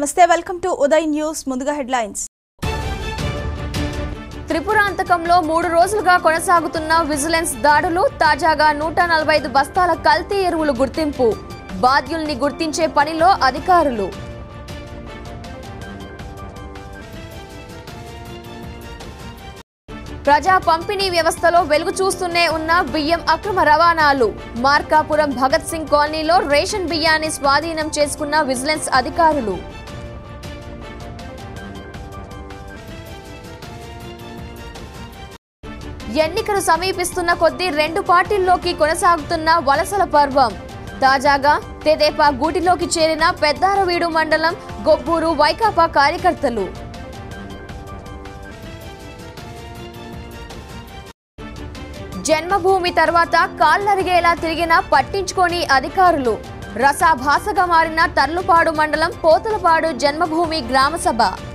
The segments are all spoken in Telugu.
నమస్తే వెల్కమ్ టు ఉదయ్ న్యూస్ ముందుగా హెడ్లైన్స్. త్రిపురాంతకంలో మూడు రోజులుగా కొనసాగుతున్న విజిలెన్స్ దాడులు తాజాగా నూట నలభై ఐదు బస్తాల కల్తీ ఎరువులు గుర్తింపు. బాధ్యుల్ని గుర్తించే పనిలో అధికారులు. ప్రజా పంపిణీ వ్యవస్థలో వెలుగు చూస్తూనే ఉన్న బియ్యం అక్రమ రవాణాలు. మార్కాపురం భగత్ సింగ్ కాలనీలో రేషన్ బియ్యాన్ని స్వాధీనం చేసుకున్న విజిలెన్స్ అధికారులు. ఎన్నికలు సమీపిస్తున్న కొద్దీ రెండు పార్టీల్లోకి కొనసాగుతున్న వలసల పర్వం. తాజాగా తెదేపా గూటిలోకి చేరిన పెద్దారవీడు మండలం గొబ్బూరు వైకాపా కార్యకర్తలు. జన్మభూమి తర్వాత కాళ్ళరిగేలా తిరిగిన పట్టించుకోని అధికారులు. రసాభాసగా మారిన తర్లుపాడు మండలం పోతలపాడు జన్మభూమి గ్రామసభ.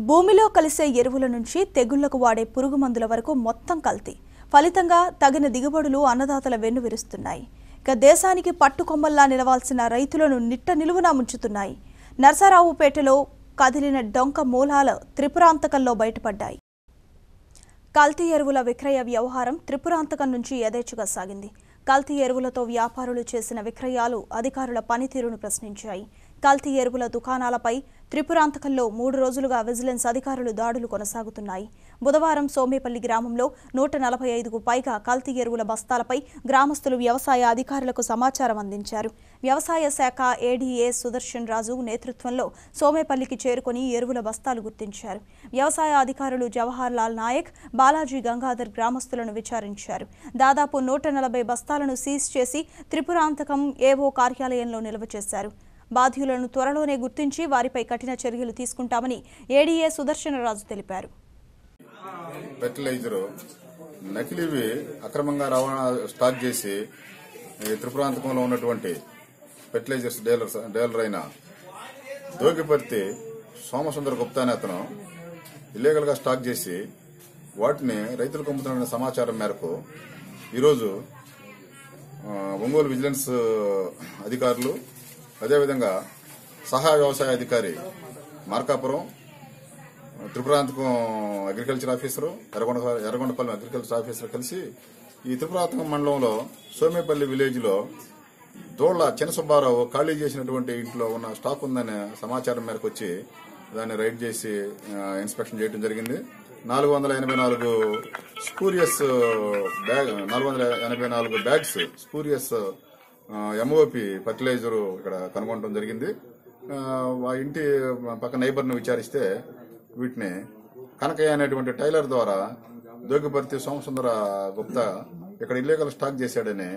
భూమిలో కలిసే ఎరువుల నుంచి తెగుళ్ళకు వాడే పురుగు మందుల వరకు మొత్తం కల్తీ. ఫలితంగా తగిన దిగుబడులు అన్నదాతల వెన్ను విరుస్తున్నాయి. ఇక దేశానికి పట్టుకొమ్మల్లా నిలవాల్సిన రైతులను నిట్ట నిలువునా ముంచుతున్నాయి. నర్సారావుపేటలో కదిలిన డొంక మూలాలు త్రిపురాంతకంలో బయటపడ్డాయి. కల్తీ ఎరువుల విక్రయ వ్యవహారం త్రిపురాంతకం నుంచి యథేచ్ఛగా సాగింది. కల్తీ ఎరువులతో వ్యాపారులు చేసిన విక్రయాలు అధికారుల పనితీరును ప్రశ్నించాయి. కల్తీ ఎరువుల దుకాణాలపై త్రిపురాంతకంలో మూడు రోజులుగా విజిలెన్స్ అధికారులు దాడులు కొనసాగుతున్నాయి. బుధవారం సోమేపల్లి గ్రామంలో నూట నలభై ఐదుకు పైగా కల్తీ ఎరువుల బస్తాలపై గ్రామస్తులు వ్యవసాయ అధికారులకు సమాచారం అందించారు. వ్యవసాయ శాఖ ఏడీఏ సుదర్శన్ రాజు నేతృత్వంలో సోమేపల్లికి చేరుకొని ఎరువుల బస్తాలు గుర్తించారు. వ్యవసాయ అధికారులు జవహర్ లాల్ నాయక్ బాలాజీ గంగాధర్ గ్రామస్తులను విచారించారు. దాదాపు నూట నలభై బస్తాలను సీజ్ చేసి త్రిపురాంతకం ఏవో కార్యాలయంలో నిల్వ చేశారు. బాధ్యులను త్వరలోనే గుర్తించి వారిపై కఠిన చర్యలు తీసుకుంటామని ఏడీఏ సుదర్శనరాజు తెలిపారు. నకిలీవి అక్రమంగా రవాణా స్టార్ట్ చేసి త్రిపురాంతకంలో ఉన్నటువంటి ఫెర్టిలైజర్స్ డీలర్ డీలర్ అయిన దోగిపర్తి సోమసుందర గుప్తా అనే అతను ఇల్లీగల్గా స్టాక్ చేసి వాటిని రైతులకు అమ్ముతున్న సమాచారం మేరకు ఈరోజు ఒంగోలు విజిలెన్స్ అధికారులు అదేవిధంగా సహాయ వ్యవసాయ అధికారి Markapuram Tripurantakam agriculture officer Erragonda Erragondapalli agriculture officer కలిసి ఈ త్రిపురాంతకం మండలంలో సోమేపల్లి విలేజ్లో దోళ్ళ చిన్న సుబ్బారావు ఖాళీ చేసినటువంటి ఇంట్లో ఉన్న స్టాక్ ఉందనే సమాచారం మేరకు వచ్చి దాన్ని రైడ్ చేసి ఇన్స్పెక్షన్ చేయడం జరిగింది. నాలుగు వందల ఎనభై నాలుగు స్పూరియస్ బ్యాగ్ నాలుగు వందల ఎనభై నాలుగు బ్యాగ్స్ స్పూరియస్ ఎంఓపి ఫర్టిలైజర్ ఇక్కడ కనుగొనడం జరిగింది. ఆ, ఇంటి పక్క నైబర్ని విచారిస్తే వీటిని కనకయ్య అనేటువంటి టైలర్ ద్వారా దోగిపర్తి సోమసుందర గుప్తా ఇక్కడ ఇల్లీగల్ స్టాక్ చేశాడని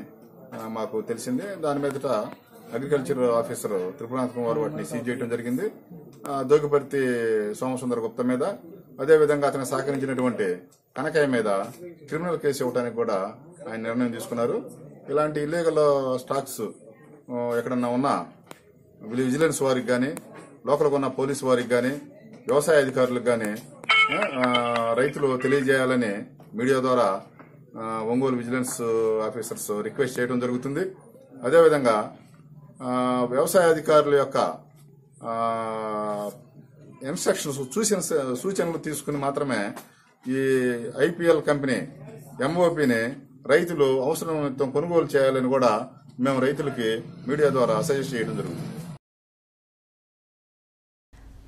మాకు తెలిసింది. దాని మీదట అగ్రికల్చర్ ఆఫీసర్ త్రిపురాంతకం కుమార్ వాటిని సీజ్ చేయడం జరిగింది. దోగిపర్తి సోమసుందర గుప్తా మీద అదేవిధంగా అతను సహకరించినటువంటి కనకయ్య మీద క్రిమినల్ కేసు ఇవ్వడానికి కూడా ఆయన నిర్ణయం తీసుకున్నారు. ఇలాంటి ఇల్లీగల్ స్టాక్స్ ఎక్కడన్నా ఉన్నా విజిలెన్స్ వారికి కానీ లోకల్గా ఉన్న పోలీసు వారికి కానీ వ్యవసాయ అధికారులకు కానీ రైతులు తెలియజేయాలని మీడియా ద్వారా ఒంగోలు విజిలెన్స్ ఆఫీసర్స్ రిక్వెస్ట్ చేయడం జరుగుతుంది. అదేవిధంగా వ్యవసాయ అధికారుల యొక్క ఇన్స్ట్రక్షన్స్ చూసిన సూచనలు తీసుకుని మాత్రమే ఈ ఐపీఎల్ కంపెనీ ఎంఓపిని రైతులు అవసరం నిమిత్తం కొనుగోలు చేయాలని కూడా మేము రైతులకి మీడియా ద్వారా సజెస్ట్ చేయడం జరుగుతుంది.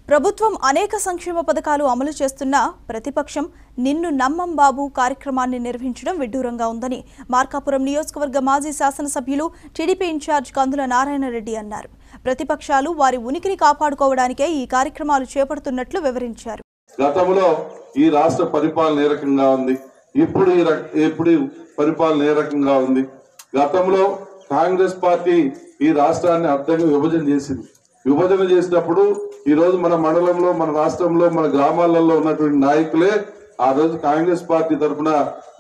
ప్రభుత్వం అనేక సంక్షేమ పథకాలు అమలు చేస్తున్నా ప్రతిపక్షం నిన్ను నమ్మం బాబు కార్యక్రమాన్ని నిర్వహించడం విడ్డూరంగా ఉందని మార్కాపురం నియోజకవర్గ మాజీ శాసనసభ్యులు టీడీపీ ఇన్ఛార్జ్ కందుల నారాయణరెడ్డి అన్నారు. ప్రతిపక్షాలు వారి ఉనికిని కాపాడుకోవడానికే ఈ కార్యక్రమాలు చేపడుతున్నట్లు వివరించారు. గతంలో ఈ రాష్ట్ర పరిపాలన ఏ రకంగా ఉంది? ఇప్పుడు ఈ ఇప్పుడు పరిపాలన ఏ రకంగా ఉంది? గతంలో కాంగ్రెస్ పార్టీ ఈ రాష్ట్రాన్ని అర్థంగా విభజన చేసింది. విభజన చేసినప్పుడు ఈ రోజు మన మండలంలో మన రాష్ట్రంలో మన గ్రామాలలో ఉన్నటువంటి నాయకులే ఆ రోజు కాంగ్రెస్ పార్టీ తరఫున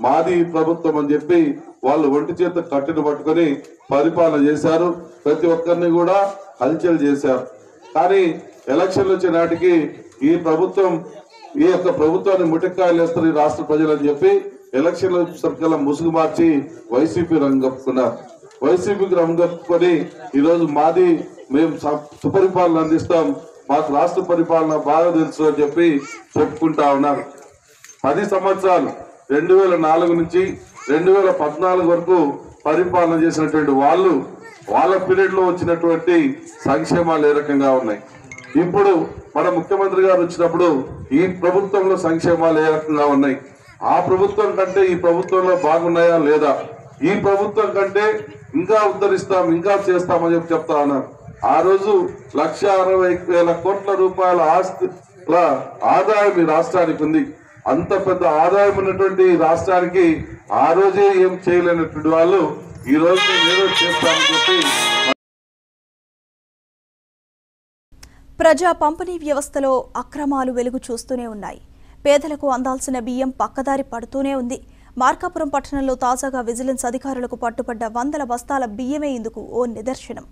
మాది ప్రభుత్వం అని చెప్పి వాళ్ళు ఒంటి చేత కట్టెను పట్టుకొని పరిపాలన చేశారు. ప్రతి ఒక్కరిని కూడా హల్చల్ చేశారు. కానీ ఎలక్షన్లు వచ్చే నాటికి ఈ ప్రభుత్వం ఈ యొక్క ప్రభుత్వాన్ని ముటకాయలు వేస్తారు ఈ రాష్ట్ర ప్రజలు చెప్పి ఎలక్షన్ల సర్కల ముసుగు మార్చి వైసీపీ రంగప్పుకున్నారు వైసీపీకి రంగప్పుకొని ఈరోజు మాది మేము సుపరిపాలన అందిస్తాం. మాకు రాష్ట్ర పరిపాలన బాగా తెలుసు అని చెప్పి చెప్పుకుంటా ఉన్నారు. పది సంవత్సరాలు రెండు వేల నాలుగు నుంచి రెండు వేల పద్నాలుగు వరకు పరిపాలన చేసినటువంటి వాళ్ళు వాళ్ళ పీరియడ్లో వచ్చినటువంటి సంక్షేమాలు ఏ రకంగా ఉన్నాయి? ఇప్పుడు మన ముఖ్యమంత్రి గారు వచ్చినప్పుడు ఈ ప్రభుత్వంలో సంక్షేమాలు ఏ రకంగా ఉన్నాయి? ఆ ప్రభుత్వం కంటే ఈ ప్రభుత్వంలో బాగున్నాయా లేదా? ఈ ప్రభుత్వం కంటే ఇంకా ఉద్ధరిస్తాం ఇంకా చేస్తామని చెప్పి చెప్తా ఉన్నారు. ఆ రోజు లక్ష అరవై వేల కోట్ల రూపాయల ఆస్తిల ఆదాయం ఈ రాష్ట్రానికి ఉంది. అంత పెద్ద ఆదాయం ఉన్నటువంటి రాష్ట్రానికి ఆ రోజే ఏం చేయలేనటువంటి వాళ్ళు ఈ రోజు ఏదో చేస్తామని చెప్పి ప్రజా పంపిణీ వ్యవస్థలో అక్రమాలు వెలుగు చూస్తూనే ఉన్నాయి. పేదలకు అందాల్సిన బియ్యం పక్కదారి పడుతూనే ఉంది. మార్కాపురం పట్టణంలో తాజాగా విజిలెన్స్ అధికారులకు పట్టుబడ్డ వందల బస్తాల బియ్యమే ఇందుకు ఓ నిదర్శనం.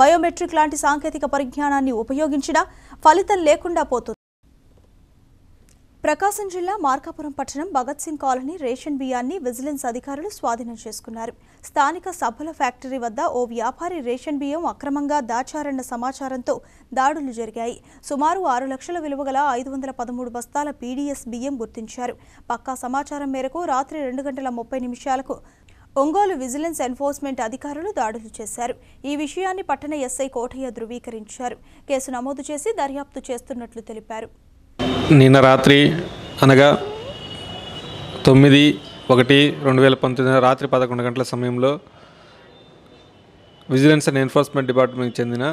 బయోమెట్రిక్ లాంటి సాంకేతిక పరిజ్ఞానాన్ని ఉపయోగించినా ఫలితం లేకుండా పోతుంది. ప్రకాశం జిల్లా మార్కాపురం పట్టణం భగత్ సింగ్ కాలనీ రేషన్ బియ్యాన్ని విజిలెన్స్ అధికారులు స్వాధీనం చేసుకున్నారు. స్థానిక సభల ఫ్యాక్టరీ వద్ద ఓ వ్యాపారి రేషన్ బియ్యం అక్రమంగా దాచారన్న సమాచారంతో దాడులు జరిగాయి. సుమారు ఆరు లక్షల విలువగల ఐదు వందల పదమూడు బస్తాల పీడీఎస్ బియ్యం గుర్తించారు. పక్కా సమాచారం మేరకు రాత్రి రెండు గంటల ముప్పై నిమిషాలకు ఒంగోలు విజిలెన్స్ ఎన్ఫోర్స్మెంట్ అధికారులు దాడులు చేశారు. ఈ విషయాన్ని పట్టణ ఎస్ఐ కోటయ్య ధృవీకరించారు. కేసు నమోదు చేసి దర్యాప్తు చేస్తున్నట్లు తెలిపారు. నిన్న రాత్రి అనగా తొమ్మిది ఒకటి రెండు వేల పంతొమ్మిది రాత్రి పదకొండు గంటల సమయంలో విజిలెన్స్ అండ్ ఎన్ఫోర్స్మెంట్ డిపార్ట్మెంట్కి చెందిన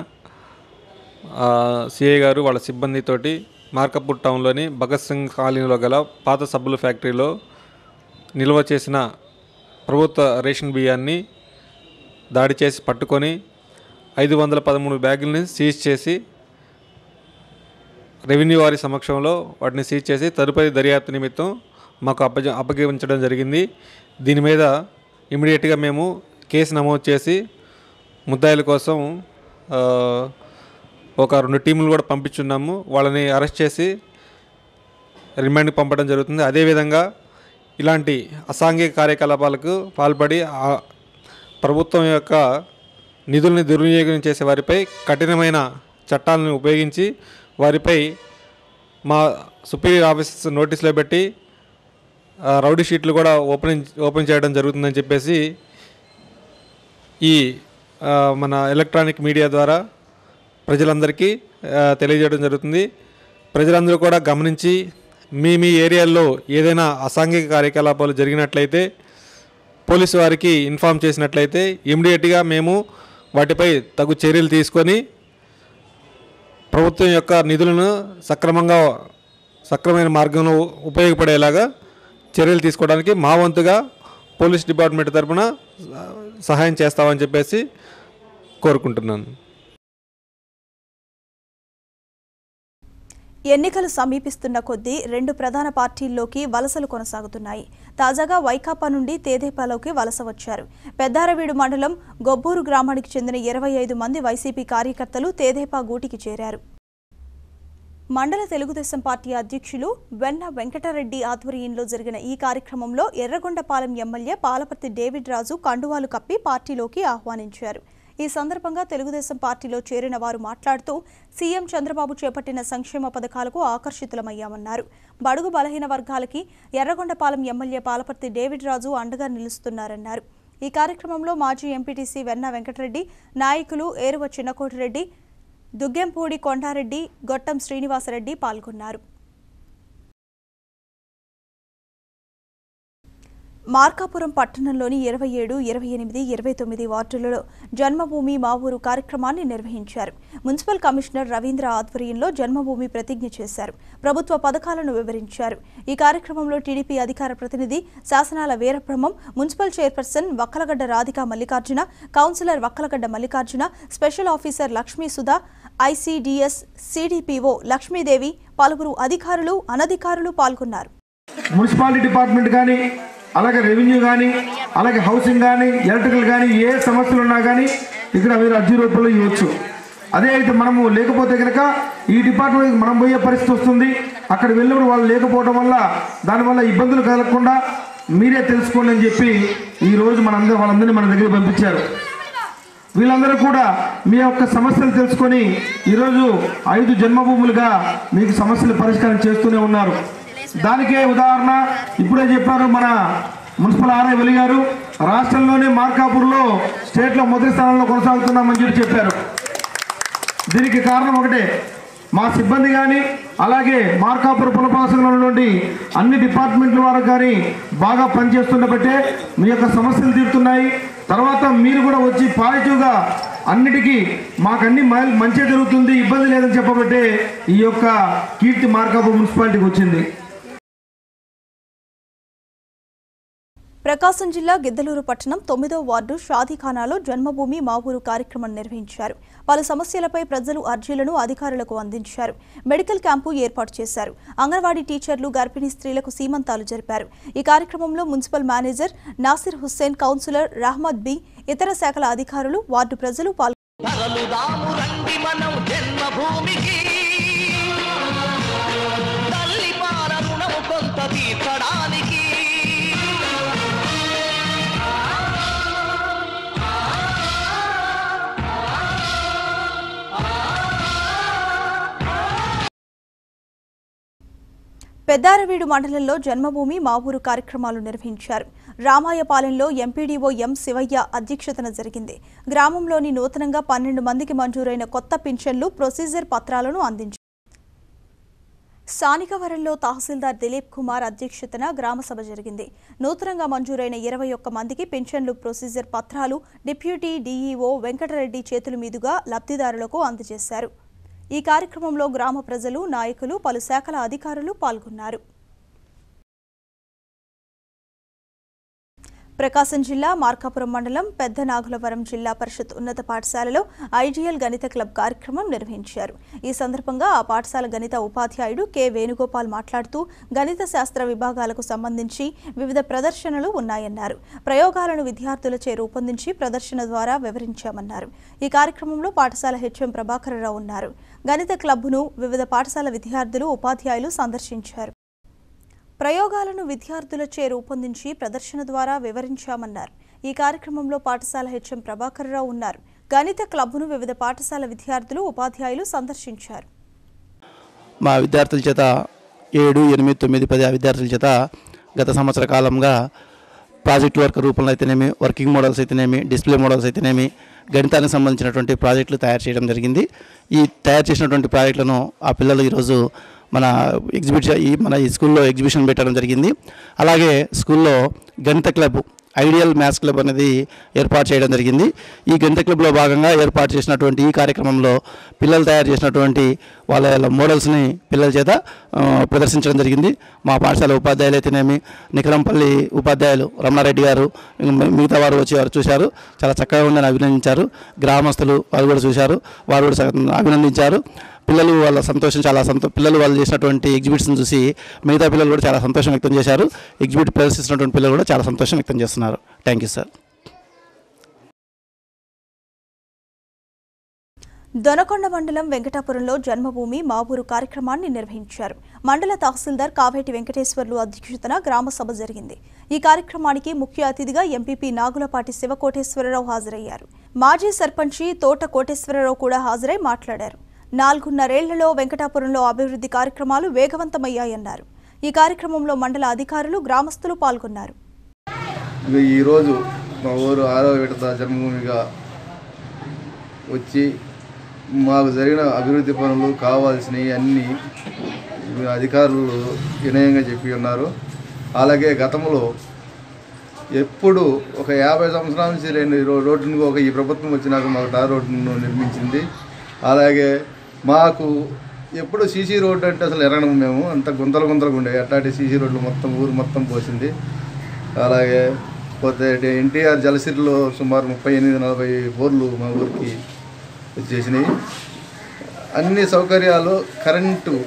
సిఐ గారు వాళ్ళ సిబ్బందితోటి మార్కపూర్ టౌన్లోని భగత్ సింగ్ కాలనీలో గల పాత సబ్బుల ఫ్యాక్టరీలో నిల్వ చేసిన ప్రభుత్వ రేషన్ బియ్యాన్ని దాడి చేసి పట్టుకొని ఐదు వందల పదమూడు బ్యాగుల్ని సీజ్ చేసి రెవెన్యూ వారి సమక్షంలో వాటిని సీజ్ చేసి తదుపరి దర్యాప్తు నిమిత్తం మాకు అప్పజ అప్పగించడం జరిగింది. దీని మీద ఇమీడియట్గా మేము కేసు నమోదు చేసి ముద్దాయిల కోసం ఒక రెండు టీములు కూడా పంపించున్నాము. వాళ్ళని అరెస్ట్ చేసి రిమాండ్కి పంపడం జరుగుతుంది. అదేవిధంగా ఇలాంటి అసాంఘిక కార్యకలాపాలకు పాల్పడి ప్రభుత్వం యొక్క నిధుల్ని దుర్వినియోగం చేసే వారిపై కఠినమైన చట్టాలను ఉపయోగించి వారిపై మా సుపీరియర్ ఆఫీసర్స్ నోటీసులో పెట్టి రౌడీ షీట్లు కూడా ఓపెన్ ఓపెన్ చేయడం జరుగుతుందని చెప్పేసి ఈ మన ఎలక్ట్రానిక్ మీడియా ద్వారా ప్రజలందరికీ తెలియజేయడం జరుగుతుంది. ప్రజలందరూ కూడా గమనించి మీ మీ ఏరియాల్లో ఏదైనా అసాంఘిక కార్యకలాపాలు జరిగినట్లయితే పోలీసు వారికి ఇన్ఫామ్ చేసినట్లయితే ఇమీడియట్గా మేము వాటిపై తగు చర్యలు తీసుకొని ప్రభుత్వం యొక్క నిధులను సక్రమంగా సక్రమైన మార్గంలో ఉపయోగపడేలాగా చర్యలు తీసుకోవడానికి మా వంతుగా పోలీస్ డిపార్ట్మెంట్ తరపున సహాయం చేస్తామని చెప్పేసి కోరుకుంటున్నాను. ఎన్నికలు సమీపిస్తున్న కొద్దీ రెండు ప్రధాన పార్టీల్లోకి వలసలు కొనసాగుతున్నాయి. తాజాగా వైకాపా నుండి తేదేపాలోకి వలస వచ్చారు. పెద్దారవీడు మండలం గొబ్బూరు గ్రామానికి చెందిన ఇరవై ఐదు మంది వైసీపీ కార్యకర్తలు తేదేపా గూటికి చేరారు. మండల తెలుగుదేశం పార్టీ అధ్యక్షులు వెన్న వెంకటరెడ్డి ఆధ్వర్యంలో జరిగిన ఈ కార్యక్రమంలో ఎర్రగొండపాలెం ఎమ్మెల్యే పాలపర్తి డేవిడ్ రాజు కండువాలు కప్పి పార్టీలోకి ఆహ్వానించారు. ఈ సందర్భంగా తెలుగుదేశం పార్టీలో చేరిన వారు మాట్లాడుతూ సీఎం చంద్రబాబు చేపట్టిన సంక్షేమ పథకాలకు ఆకర్షితులమయ్యామన్నారు. బడుగు బలహీన వర్గాలకి ఎర్రగొండపాలెం ఎమ్మెల్యే పాలపర్తి డేవిడ్ రాజు అండగా నిలుస్తున్నారన్నారు. ఈ కార్యక్రమంలో మాజీ ఎంపీటీసీ వెన్న వెంకటరెడ్డి నాయకులు ఏరువ చిన్నకోటిరెడ్డి దుగ్గెంపూడి కొండారెడ్డి గొట్టం శ్రీనివాసరెడ్డి పాల్గొన్నారు. మార్కాపురం పట్టణంలోని ఇరవై ఏడు ఇరవై ఎనిమిది ఇరవై తొమ్మిది వార్డులలో జన్మభూమి మా ఊరు కార్యక్రమాన్ని నిర్వహించారు. మున్సిపల్ కమిషనర్ రవీంద్ర ఆధ్వర్యంలో జన్మభూమి ప్రతిజ్ఞ చేశారు. ప్రభుత్వ పథకాలను వివరించారు. ఈ కార్యక్రమంలో టీడీపీ అధికార ప్రతినిధి Sasanala Veerabrahmam municipal chairperson Vakkalagadda Radhika Mallikarjuna councillor Vakkalagadda Mallikarjuna special officer Lakshmi Sudha ICDS CDPO Lakshmidevi పలువురు అధికారులు అనధికారులు పాల్గొన్నారు. మున్సిపాలిటీ డిపార్ట్మెంట్ కానీ అలాగే రెవెన్యూ కానీ అలాగే హౌసింగ్ కానీ ఎలక్ట్రికల్ కానీ ఏ సమస్యలు ఉన్నా కానీ ఇక్కడ మీరు అర్జీ రూపంలో ఇవ్వచ్చు. అదే అయితే మనము లేకపోతే కనుక ఈ డిపార్ట్మెంట్ మనం పోయే పరిస్థితి వస్తుంది. అక్కడ వెళ్ళినప్పుడు వాళ్ళు లేకపోవడం వల్ల దానివల్ల ఇబ్బందులు కలగకుండా మీరే తెలుసుకోండి అని చెప్పి ఈరోజు మనందరూ వాళ్ళందరినీ మన దగ్గర పంపించారు. వీళ్ళందరూ కూడా మీ యొక్క సమస్యలు తెలుసుకొని ఈరోజు ఐదు జన్మభూములుగా మీకు సమస్యలు పరిష్కారం చేస్తూనే ఉన్నారు. దానికే ఉదాహరణ. ఇప్పుడే చెప్పారు మన మున్సిపల్ ఆర్ఐ వెలి గారు రాష్ట్రంలోనే మార్కాపూర్లో స్టేట్లో మొదటి స్థానంలో కొనసాగుతున్నామని చెప్పి చెప్పారు. దీనికి కారణం ఒకటే. మా సిబ్బంది కానీ అలాగే మార్కాపుర పునపాసనలో నుండి అన్ని డిపార్ట్మెంట్ల వారు కానీ బాగా పనిచేస్తున్నబట్టే మీ యొక్క సమస్యలు తీరుతున్నాయి. తర్వాత మీరు కూడా వచ్చి పాజిటివ్గా అన్నిటికీ మాకు అన్ని మ- మంచి జరుగుతుంది ఇబ్బంది లేదని చెప్పబట్టే ఈ యొక్క కీర్తి మార్కాపురం మున్సిపాలిటీకి వచ్చింది. ప్రకాశం జిల్లా గిద్దలూరు పట్టణం తొమ్మిదో వార్డు షాదీఖానాలో జన్మభూమి మా ఊరు కార్యక్రమం నిర్వహించారు. పలు సమస్యలపై ప్రజలు అర్జీలను అధికారులకు అందించారు. మెడికల్ క్యాంపు ఏర్పాటు చేశారు. అంగన్వాడీ టీచర్లు గర్భిణీ స్త్రీలకు సీమంతాలు జరిపారు. ఈ కార్యక్రమంలో municipal manager Nasir Hussain councillor Rahamad Bi ఇతర శాఖల అధికారులు వార్డు ప్రజలు పాల్గొన్నారు పెద్దారవీడు మండలంలో జన్మభూమి మా ఊరు కార్యక్రమాలు నిర్వహించారు. రామాయపాలెంలో ఎంపీడీఓ ఎం శివయ్య అధ్యక్షతన జరిగింది. గ్రామంలోని నూతనంగా పన్నెండు మందికి మంజూరైన కొత్త పింఛన్లు ప్రొసీజర్ పత్రాలను అందించారు. స్థానికవరంలో తహసీల్దార్ దిలీప్ కుమార్ అధ్యక్షతన గ్రామసభ జరిగింది. నూతనంగా మంజూరైన ఇరవై ఒక్క మందికి పింఛన్లు ప్రొసీజర్ పత్రాలు డిప్యూటీ డీఈఓ వెంకటరెడ్డి చేతుల మీదుగా లబ్ధిదారులకు అందజేశారు. ఈ కార్యక్రమంలో గ్రామ ప్రజలు నాయకులు పలు శాఖల అధికారులు పాల్గొన్నారు. ప్రకాశం జిల్లా మార్కాపురం మండలం పెద్ద నాగులవరం జిల్లా పరిషత్ ఉన్నత పాఠశాలలో ఐడియల్ గణిత క్లబ్ కార్యక్రమం నిర్వహించారు. ఈ సందర్భంగా ఆ పాఠశాల గణిత ఉపాధ్యాయుడు కె. వేణుగోపాల్ మాట్లాడుతూ గణిత శాస్త్ర విభాగాలకు సంబంధించి వివిధ ప్రదర్శనలు ఉన్నాయన్నారు. ప్రయోగాలను విద్యార్థులచే రూపొందించి ప్రదర్శన ద్వారా వివరించామన్నారు. ఈ కార్యక్రమంలో పాఠశాల హెచ్ఎం ప్రభాకరరావు ఉన్నారు. గణిత క్లబ్ను వివిధ పాఠశాల విద్యార్థులు ఉపాధ్యాయులు సందర్శించారు. ప్రయోగాలను విద్యార్థులచే రూపొందించి ప్రదర్శన ద్వారా వివరించామన్నారు. ఈ కార్యక్రమంలో పాఠశాల హెచ్ఎం ప్రభాకర్రావు ఉన్నారు. గణిత క్లబ్ను వివిధ పాఠశాల విద్యార్థులు ఉపాధ్యాయులు సందర్శించారు. మా విద్యార్థుల చేత ఏడు ఎనిమిది తొమ్మిది పది ఆ విద్యార్థుల చేత గత సంవత్సర కాలంగా ప్రాజెక్ట్ వర్క్ రూపంలో అయితేనేమి వర్కింగ్ మోడల్స్ అయితేనేమి డిస్ప్లే మోడల్స్ అయితేనేమి గణితానికి సంబంధించినటువంటి ప్రాజెక్టులు తయారు చేయడం జరిగింది. ఈ తయారు చేసినటువంటి ప్రాజెక్టులను ఆ పిల్లలు ఈరోజు మన ఎగ్జిబిషన్ మన ఈ స్కూల్లో ఎగ్జిబిషన్ పెట్టడం జరిగింది. అలాగే స్కూల్లో గణిత క్లబ్ ఐడియల్ మ్యాథ్స్ క్లబ్ అనేది ఏర్పాటు చేయడం జరిగింది. ఈ గణిత క్లబ్లో భాగంగా ఏర్పాటు చేసినటువంటి ఈ కార్యక్రమంలో పిల్లలు తయారు చేసినటువంటి వాళ్ళ మోడల్స్ని పిల్లల చేత ప్రదర్శించడం జరిగింది. మా పాఠశాల ఉపాధ్యాయులు అయితేనేమి నికరంపల్లి ఉపాధ్యాయులు రమణారెడ్డి గారు మిగతా వారు వచ్చి వారు చూశారు. చాలా చక్కగా ఉందని అభినందించారు. గ్రామస్తులు వారు కూడా చూశారు. వారు కూడా అభినందించారు. పిల్లలు వాళ్ళ సంతోషం చాలా సంతో పిల్లలు వాళ్ళు చేసినటువంటి ఎగ్జిబిట్స్ని చూసి మిగతా పిల్లలు కూడా చాలా సంతోషం వ్యక్తం చేశారు. ఎగ్జిబిట్ ప్రదర్శిస్తున్నటువంటి పిల్లలు కూడా చాలా సంతోషం వ్యక్తం చేస్తున్నారు. థ్యాంక్ యూ సార్ దొనకొండ మండలం వెంకటాపురంలో జన్మభూమి మా ఊరు కార్యక్రమాన్ని నిర్వహించారు. మండల తహసీల్దార్ కావేటి వెంకటేశ్వర్లు అధ్యక్షతన గ్రామ సభ జరిగింది. ఈ కార్యక్రమానికి ముఖ్య అతిథిగా ఎంపీపీ నాగులపాటి శివకోటేశ్వరరావు హాజరయ్యారు. మాజీ సర్పంచి తోట కోటేశ్వరరావు కూడా హాజరై మాట్లాడారు. నాలుగున్నరేళ్ళలో వెంకటాపురంలో అభివృద్ధి కార్యక్రమాలు వేగవంతమయ్యాయన్నారు. ఈ కార్యక్రమంలో మండల అధికారులు గ్రామస్తులు పాల్గొన్నారు. ఈరోజు మా ఊరు ఆరో విడత జన్మభూమిగా వచ్చి మాకు జరిగిన అభివృద్ధి పనులు కావాల్సినవి అన్నీ అధికారులు వినయంగా చెప్పి ఉన్నారు. అలాగే గతంలో ఎప్పుడు ఒక యాభై సంవత్సరాల నుంచి లేని రోడ్డును ఒక ఈ ప్రభుత్వం వచ్చినాక మాకు తార్ రోడ్డును నిర్మించింది. అలాగే మాకు ఎప్పుడు సీసీ రోడ్డు అంటే అసలు ఎరగడం మేము. అంత గుంతలు గుంతలుగా ఉండేవి. అట్లాంటి సీసీ రోడ్లు మొత్తం ఊరు మొత్తం పోసింది. అలాగే పోతే ఎన్టీఆర్ జలసిరిలో సుమారు ముప్పై ఎనిమిది నలభై బోర్లు మా ఊరికి వచ్చేసినాయి. అన్ని సౌకర్యాలు కరెంటు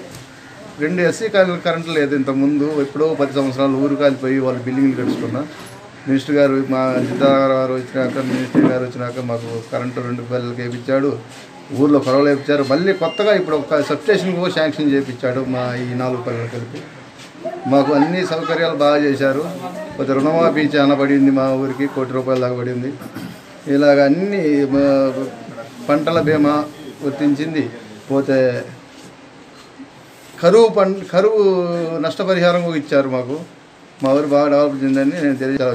రెండు ఎస్సీ కాలనీలు కరెంటు లేదు ఇంతకుముందు. ఎప్పుడో పది సంవత్సరాలు ఊరు కాలిపోయి వాళ్ళు బిల్డింగ్లు కట్టుకున్నా. మినిస్టర్ గారు మా సీతారామరావు గారు వచ్చినాక మినిస్టర్ గారు వచ్చినాక మాకు కరెంటు రెండు పిల్లలకి వేయించాడు ఊర్లో పొరవలు మళ్ళీ కొత్తగా ఇప్పుడు ఒక సబ్స్టేషన్ కూడా శాంక్షన్ చేయించాడు మా ఈ నాలుగు పనులు కలిపి. మాకు అన్ని సౌకర్యాలు బాగా చేశారు. కొద్ది రుణమాఫీ చాలా పడింది మా ఊరికి కోటి రూపాయల దాకా పడింది. ఇలాగ అన్ని పంటల బీమా వర్తించింది పోతే కరువు పం కరువు నష్టపరిహారం కూడా ఇచ్చారు మాకు. మా ఊరు బాగా డెవలప్ చెందని నేను తెలియజేలా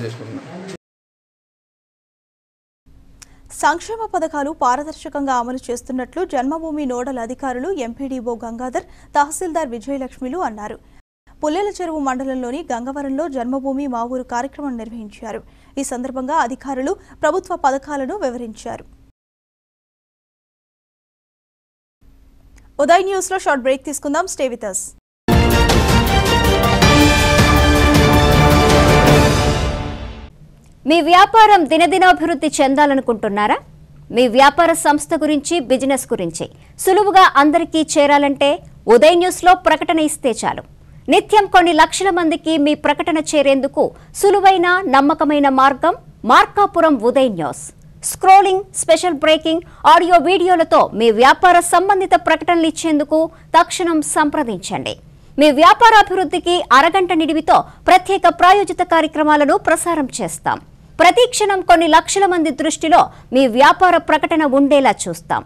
సంక్షేమ పథకాలు పారదర్శకంగా అమలు చేస్తున్నట్లు జన్మభూమి నోడల్ అధికారులు ఎంపీడీఓ గంగాధర్ తహసీల్దార్ విజయలక్ష్మిలు అన్నారు. పుల్లెల చెరువు మండలంలోని గంగవరంలో జన్మభూమి మా ఊరు కార్యక్రమం నిర్వహించారు. ఈ సందర్భంగా అధికారులు ప్రభుత్వ పథకాలను వివరించారు. ఉదయ్ న్యూస్లో షార్ట్ బ్రేక్ తీసుకుందాం. స్టే విత్ మీ వ్యాపారం దినదినాభివృద్ధి చెందాలనుకుంటున్నారా? మీ వ్యాపార సంస్థ గురించి బిజినెస్ గురించి సులువుగా అందరికీ చేరాలంటే ఉదయ్ న్యూస్లో ప్రకటన ఇస్తే చాలు. నిత్యం కొన్ని లక్షల మందికి మీ ప్రకటన చేరేందుకు సులువైన నమ్మకమైన మార్గం Markapuram Uday news. Scrolling special breaking audio వీడియోలతో మీ వ్యాపార సంబంధిత ప్రకటనలు ఇచ్చేందుకు తక్షణం సంప్రదించండి. మీ వ్యాపారాభివృద్ధికి అరగంట నిడివితో ప్రత్యేక ప్రాయోజిత కార్యక్రమాలను ప్రసారం చేస్తాం. ప్రతి క్షణం కొన్ని లక్షల మంది దృష్టిలో మీ వ్యాపార ప్రకటన ఉండేలా చూస్తాం.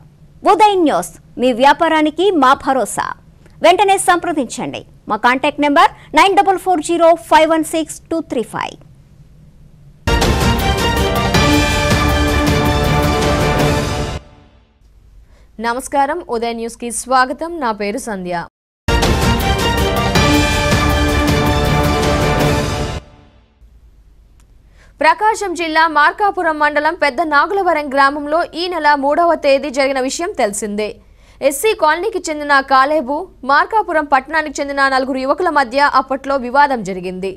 ఉదయ్ న్యూస్. మీ వ్యాపారానికి మా భరోసా. వెంటనే సంప్రదించండి. మా contact number nine double four zero five one six two three five. నమస్కారం. ఉదయ న్యూస్కి స్వాగతం. నా పేరు సంధ్య. ప్రకాశం జిల్లా మార్కాపురం మండలం పెద్ద నాగులవరం గ్రామంలో ఈ నెల మూడవ తేదీ జరిగిన విషయం తెలిసిందే. ఎస్సీ కాలనీకి చెందిన కాలేబు మార్కాపురం పట్టణానికి చెందిన నలుగురు యువకుల మధ్య అప్పట్లో వివాదం జరిగింది.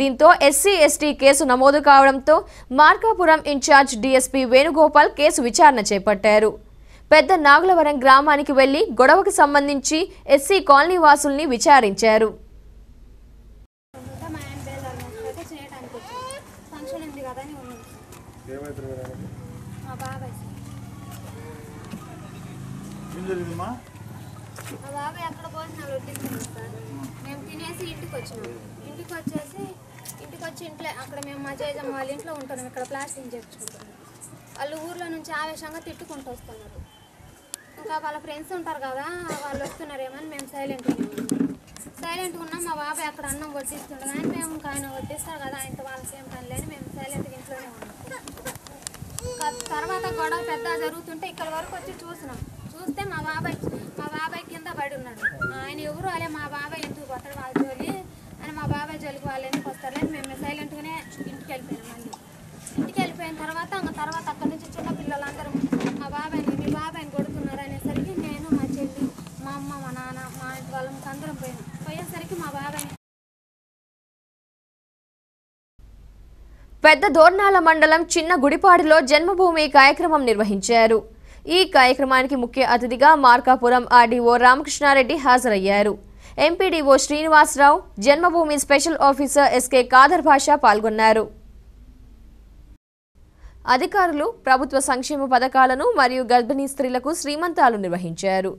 దీంతో ఎస్సీ ఎస్టీ కేసు నమోదు కావడంతో Markapuram incharge DSP Venugopal case విచారణ చేపట్టారు. పెద్ద నాగులవరం గ్రామానికి వెళ్ళి గొడవకు సంబంధించి ఎస్సీ కాలనీ వాసుల్ని విచారించారు. మా బాబాయ్ అక్కడ భోజనాలు వడ్డిస్తున్నాం సార్. మేము తినేసి ఇంటికి వచ్చినాం. ఇంటికి వచ్చేసి ఇంటికి వచ్చి ఇంట్లో అక్కడ మేము మా జేజమ్మ వాళ్ళ ఇంట్లో ఉంటున్నాం. ఇక్కడ ప్లాస్టింగ్ చేర్చుకుంటున్నాం వాళ్ళు ఊర్లో నుంచి ఆవేశంగా తిట్టుకుంటూ వస్తున్నారు. ఇంకా వాళ్ళ ఫ్రెండ్స్ ఉంటారు కదా వాళ్ళు వస్తున్నారేమని మేము సైలెంట్గా ఉన్నాం. సైలెంట్గా ఉన్నాం. మా బాబాయ్ అక్కడ అన్నం వడ్డిస్తుండగా అని మేము ఇంకా ఆయన వడ్డిస్తారు కదా ఆయనతో వాళ్ళకి ఏం పని లేని మేము సైలెంట్గా ఇంట్లోనే ఉన్నాం. తర్వాత గొడవ పెద్ద జరుగుతుంటే ఇక్కడ వరకు వచ్చి చూసినాం. చూస్తే మా బాబాయ్ మా బాబాయ్ కింద పడి ఉన్నాడు. ఆయన ఎవరు అలే మా బాబాయ్ ఎందుకు పోతాడు వాళ్ళ జోలి అని మా బాబాయ్ జోలికి వాళ్ళు ఎందుకు వస్తారని మేము సైలెంట్గానే ఇంటికి వెళ్ళిపోయాం మళ్ళీ. ఇంటికి వెళ్ళిపోయిన తర్వాత ఇంకా తర్వాత అక్కడి నుంచి చిన్న పిల్లలందరూ మా బాబాయ్ని మీ బాబాయ్ని కొడుతున్నారు అనేసరికి నేను మా చెల్లి మా అమ్మ మా నాన్న మా ఇంటి వాళ్ళం అందరం పోయినాం. పోయేసరికి మా బాబాయ్ని పెద్ద దోర్నాల మండలం చిన్న గుడిపాడులో జన్మభూమి కార్యక్రమం నిర్వహించారు. ఈ కార్యక్రమానికి ముఖ్య అతిథిగా మార్కాపురం ఆర్డీఓ రామకృష్ణారెడ్డి హాజరయ్యారు. MPDO Srinivasarao Janmabhoomi special officer SK Khader Basha పాల్గొన్నారు. అధికారులు ప్రభుత్వ సంక్షేమ పథకాలను మరియు గర్భిణీ స్త్రీలకు శ్రీమంతాలు నిర్వహించారు.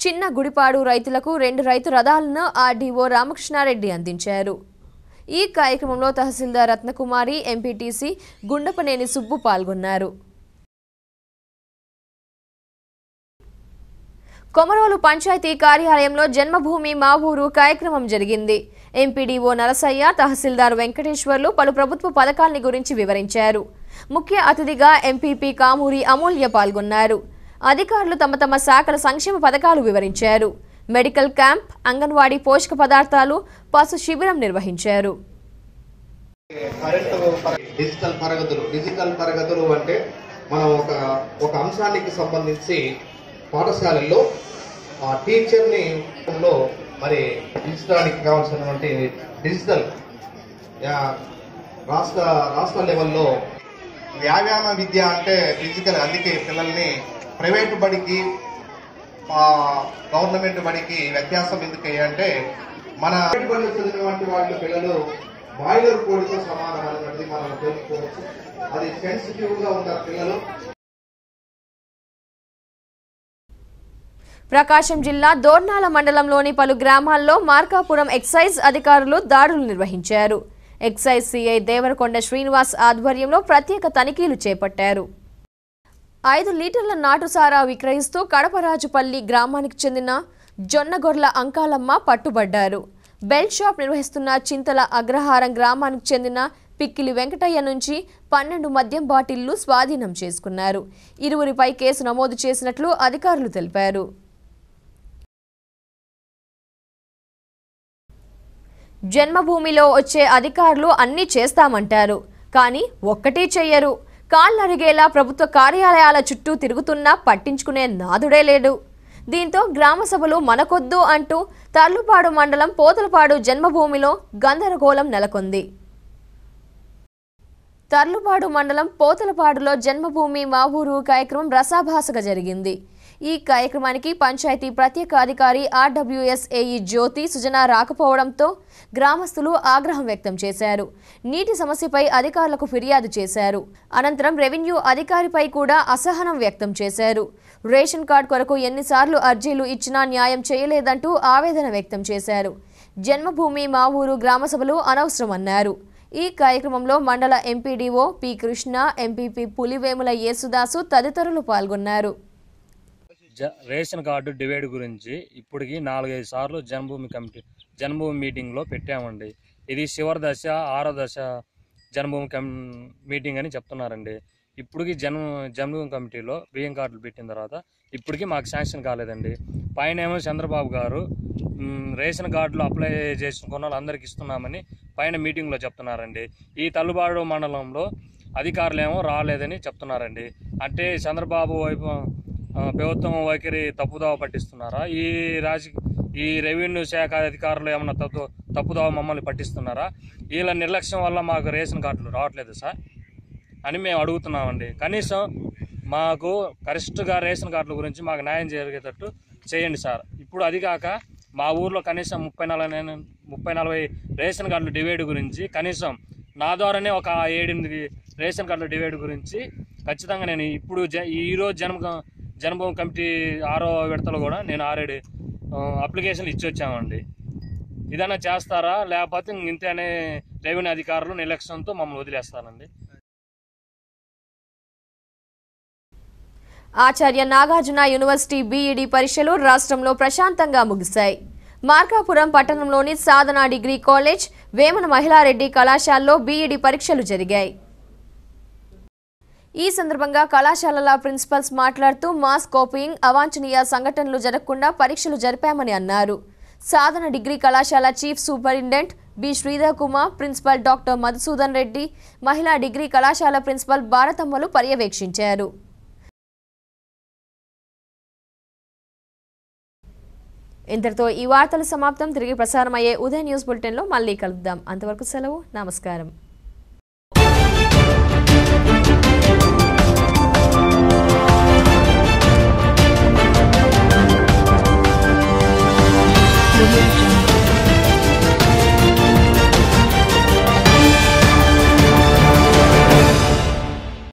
చిన్న గుడిపాడు రైతులకు రెండు రైతు రథాలను ఆర్డీఓ రామకృష్ణారెడ్డి అందించారు. ఈ కార్యక్రమంలో తహసీల్దార్ రత్నకుమారి ఎంపీటీసీ గుండపనేని సుబ్బు పాల్గొన్నారు. కొమరోలు పంచాయతీ కార్యాలయంలో జన్మభూమి మా ఊరు కార్యక్రమం జరిగింది. ఎంపీడీఓ నరసయ్య తహసీల్దార్ వెంకటేశ్వర్లు పలు ప్రభుత్వ పథకాల్ని గురించి వివరించారు. ముఖ్య అతిథిగా ఎంపీపీ కామూరి అమూల్య పాల్గొన్నారు. అధికారులు తమ తమ శాఖల సంక్షేమ పథకాలు వివరించారు. మెడికల్ క్యాంప్ అంగన్వాడీ పోషక పదార్థాలు పశు శిబిరం నిర్వహించారు. డిజిటల్ తరగతులు డిజిటల్ తరగతులు అంటే మనం ఒక ఒక అంశానికి సంబంధించి పాఠశాలల్లో ఆ టీచర్ని లో మరి డిజిటల్కి కావాల్సినటువంటి డిజిటల్ రాష్ట్ర రాష్ట్ర లెవెల్లో వ్యాయామ విద్య అంటే ఫిజికల్ అందుకే పిల్లల్ని ప్రైవేట్ బడికి గవర్నమెంట్ బడికి వ్యత్యాసం ఎందుకు అంటే మన ప్రైవేట్ బడిలో చదివినటువంటి వాళ్ళ పిల్లలు బాయిలర్ కోడితో సమానం మనం తెలుసుకోవచ్చు. అది సెన్సిటివ్గా ఉంటారు పిల్లలు ప్రకాశం జిల్లా దోర్నాల మండలంలోని పలు గ్రామాల్లో మార్కాపురం ఎక్సైజ్ అధికారులు దాడులు నిర్వహించారు. ఎక్సైజ్ సిఐ దేవరకొండ శ్రీనివాస్ ఆధ్వర్యంలో ప్రత్యేక తనిఖీలు చేపట్టారు. ఐదు లీటర్ల నాటుసారా విక్రయిస్తూ కడపరాజుపల్లి గ్రామానికి చెందిన జొన్నగొర్ల అంకాలమ్మ పట్టుబడ్డారు. బెల్ట్ షాప్ నిర్వహిస్తున్న చింతల అగ్రహారం గ్రామానికి చెందిన పిక్కిలి వెంకటయ్య నుంచి పన్నెండు మద్యం బాటిళ్ళు స్వాధీనం చేసుకున్నారు. ఇరువురిపై కేసు నమోదు చేసినట్లు అధికారులు తెలిపారు. జన్మభూమిలో వచ్చే అధికారులు అన్నీ చేస్తామంటారు. కానీ ఒక్కటీ చెయ్యరు. కాళ్ళరిగేలా ప్రభుత్వ కార్యాలయాల చుట్టూ తిరుగుతున్నా పట్టించుకునే నాదుడే లేడు. దీంతో గ్రామ సభలు మనకొద్దు అంటూ తర్లుపాడు మండలం పోతలపాడు జన్మభూమిలో గందరగోళం నెలకొంది. తర్లుపాడు మండలం పోతలపాడులో జన్మభూమి మా ఊరు కార్యక్రమం రసాభాసగా జరిగింది. ఈ కార్యక్రమానికి పంచాయతీ ప్రత్యేక అధికారి ఆర్డబ్ల్యూఎస్ఏఈ జ్యోతి సుజన రాకపోవడంతో గ్రామస్తులు ఆగ్రహం వ్యక్తం చేశారు. నీటి సమస్యపై అధికారులకు ఫిర్యాదు చేశారు. అనంతరం రెవెన్యూ అధికారిపై కూడా అసహనం వ్యక్తం చేశారు. రేషన్ కార్డు కొరకు ఎన్నిసార్లు అర్జీలు ఇచ్చినా న్యాయం చేయలేదంటూ ఆవేదన వ్యక్తం చేశారు. జన్మభూమి మా ఊరు గ్రామ సభలు అనవసరమన్నారు. ఈ కార్యక్రమంలో mandal MPDO P Krishna MPP Pulivemula Yesudasu తదితరులు పాల్గొన్నారు. జ రేషన్ కార్డు డివైడ్ గురించి ఇప్పటికి నాలుగైదు సార్లు జన్మభూమి కమిటీ జన్మభూమి మీటింగ్లో పెట్టామండి. ఇది చివరి దశ ఆరో దశ జన్మభూమి కమ్ మీటింగ్ అని చెప్తున్నారండి. ఇప్పటికి జన్మ జన్మభూమి కమిటీలో బియ్యం కార్డులు పెట్టిన తర్వాత ఇప్పటికీ మాకు శాంక్షన్ కాలేదండి. పైన ఏమో చంద్రబాబు గారు రేషన్ కార్డులు అప్లై చేసుకున్న వాళ్ళందరికీ ఇస్తున్నామని పైన మీటింగ్లో చెప్తున్నారండి. ఈ తల్లుబాడు మండలంలో అధికారులేమో రాలేదని చెప్తున్నారండి. అంటే చంద్రబాబు వైపు ప్రభుత్వం వైఖరి తప్పుదావ పట్టిస్తున్నారా? ఈ రాజ ఈ రెవెన్యూ శాఖ అధికారులు ఏమన్నా తప్పు తప్పుదావ మమ్మల్ని పట్టిస్తున్నారా? వీళ్ళ నిర్లక్ష్యం వల్ల మాకు రేషన్ కార్డులు రావట్లేదు సార్. అని మేము అడుగుతున్నామండి. కనీసం మాకు కరెక్ట్గా రేషన్ కార్డుల గురించి మాకు న్యాయం జరిగేటట్టు చేయండి సార్. ఇప్పుడు అది కాక మా ఊర్లో కనీసం ముప్పై నలభై ముప్పై నలభై రేషన్ కార్డుల డివైడ్ గురించి కనీసం నా ద్వారానే ఒక ఏడెనిమిది రేషన్ కార్డుల డివైడ్ గురించి ఖచ్చితంగా నేను ఇప్పుడు జ ఈరోజు జన్మ జన్మభూమి కమిటీ ఆరో విడతలో కూడా నేను ఆల్రెడీ అప్లికేషన్లు ఇచ్చి వచ్చామండి ఇదన్నా చేస్తారా? లేకపోతే ఇంతేనే రెవెన్యూ అధికారులు నిర్లక్ష్యంతో మమ్మల్ని వదిలేస్తారండి. ఆచార్య నాగార్జున యూనివర్సిటీ బీఈడీ పరీక్షలు రాష్ట్రంలో ప్రశాంతంగా ముగిశాయి. మార్కాపురం పట్టణంలోని సాధన డిగ్రీ కాలేజ్ వేమన మహిళారెడ్డి కళాశాలలో బీఈడీ పరీక్షలు జరిగాయి. ఈ సందర్భంగా కళాశాలల ప్రిన్సిపల్స్ మాట్లాడుతూ మాస్ కాపీయింగ్ అవాంఛనీయ సంఘటనలు జరగకుండా పరీక్షలు జరిపామని అన్నారు. సాధన డిగ్రీ కళాశాల chief superintendent B. Sridhar Kumar principal doctor Madhusudan Reddy మహిళా డిగ్రీ కళాశాల ప్రిన్సిపల్ భారతమ్మలు పర్యవేక్షించారు. ఇంతటితో ఈ వార్తలు సమాప్తం. తిరిగి ప్రసారమయ్యే ఉదయ న్యూస్ బులెటిన్లో మళ్ళీ కలుద్దాం. అంతవరకు సెలవు. నమస్కారం. Absolute